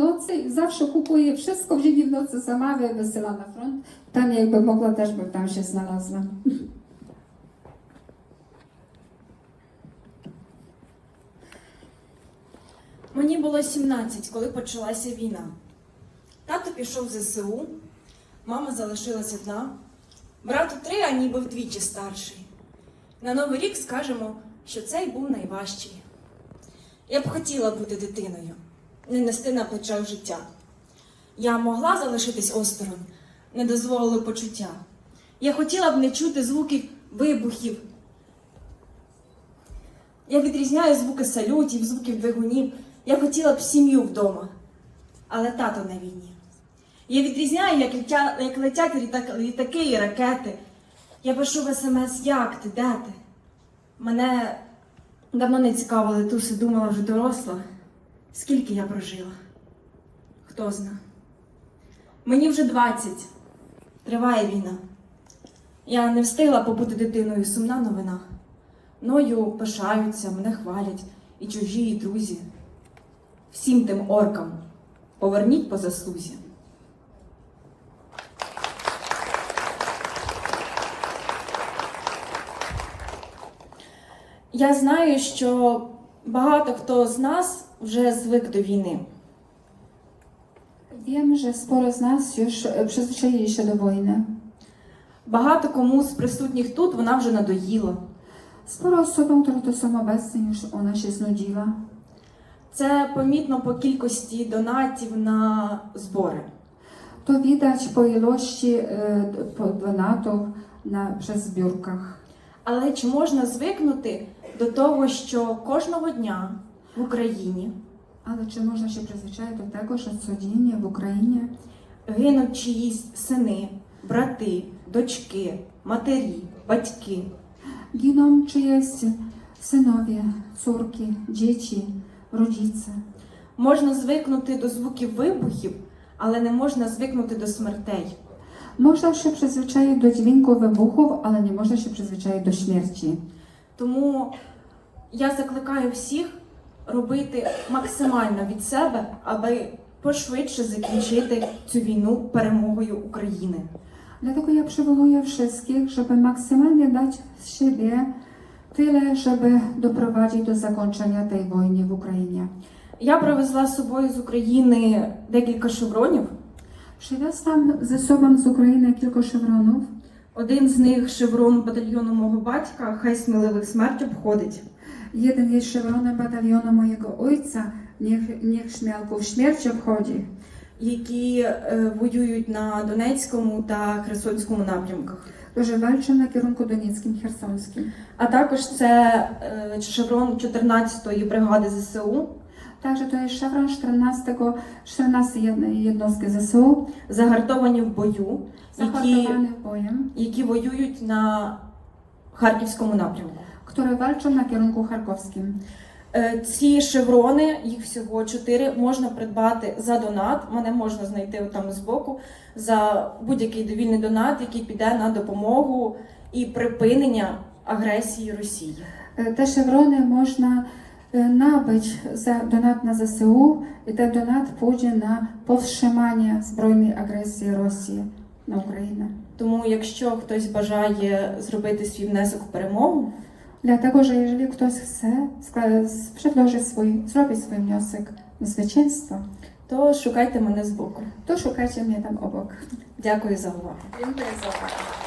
nocy, zawsze kupuje wszystko w dzień i w nocy zamawia, wysyła na front. Tam jakby mogła, też bym tam się. Мені було 17, коли почалася війна. Тато пішов в ЗСУ, мама залишилась одна. Брату три, а ніби вдвічі старший. На Новий рік скажемо, що цей був найважчий. Я б хотіла бути дитиною, не нести на плечах життя. Я могла залишитись осторонь, не дозволили почуття. Я хотіла б не чути звуків вибухів. Я відрізняю звуки салютів, звуків двигунів. Я хотіла б сім'ю вдома, але тато на війні. Я відрізняю, як, летя, як летять літак, літаки і ракети. Я пишу в смс, як ти, де ти? Мене давно не цікавили туси, думала вже доросла. Скільки я прожила? Хто зна? Мені вже 20. Триває війна. Я не встигла побути дитиною, сумна новина. Мною пишаються, мене хвалять і чужі, і друзі. Всім тим оркам поверніть по заслузі. Я знаю, що багато хто з нас вже звик до війни. Wiem, że sporo z nas już e, przyzwyczaili się do wojny. Багато кому з присутніх тут вона вже надоїла. Sporo osobom, które tu są obecne, już ona się znudziła. Це помітно по кількості донатів на збори. To widać po ilości e, po donatów na, przez zbiórkach. Але чи можна звикнути до того, що кожного дня в Україні Ale czy można się przyzwyczaić do tego, że codziennie w Ukrainie гинуть чиїсь сини, брати, дочки, матері, батьки? giną czyjeś synowie, córki, dzieci, rodzice? Можна звикнути до звуків вибухів, але не можна звикнути до смертей. Można się przyzwyczaić do dźwięku wybuchów, ale nie można się przyzwyczaić do śmierci. Тому я закликаю всіх робити максимально від себе, аби пошвидше закінчити цю війну перемогою України. Dlatego ja przywołuję wszystkich, żeby maksymalnie dać z siebie tyle, żeby doprowadzić do zakończenia tej wojny w Ukrainie. Я привезла з собою з України декілька шевронів. Przywiozłam ze sobą z Ukrainy kilka szewronów. Один з них шеврон батальйону мого батька, хай сміливих смерть обходить. Jeden jest szewronem batalionu mojego ojca, niech, niech śmiałków śmierć obchodzi, які е, воюють на Донецькому та Херсонському напрямках. którzy walczą na kierunku donieckim, chersonskim. А також це е, шеврон 14-ї бригади ЗСУ, Także to jest szewron 14, 14 jednej jednostki ZSU, загартовані в бою, які, zahartowany bojem, які воюють на Харківському напрямку. Które walczą na kierunku charkowskim. Е, Ці шеврони, їх всього чотири, можна придбати за донат. Мене можна знайти там збоку за будь-який довільний донат, який піде на допомогу і припинення агресії Росії. E, Te szewrony można e, nabyć za donat na ZSU i ten donat pójdzie na powstrzymanie zbrojnej agresji Rosji na Ukrainę. Тому, якщо хтось бажає зробити свій внесок в перемогу, Dlatego, że jeżeli ktoś chce przedłoży przedłożyć swój, zrobić swój wniosek na zwycięstwo, to szukajcie mnie z boku. to szukajcie mnie tam obok. Дякую за увагу. Dziękuję za uwagę.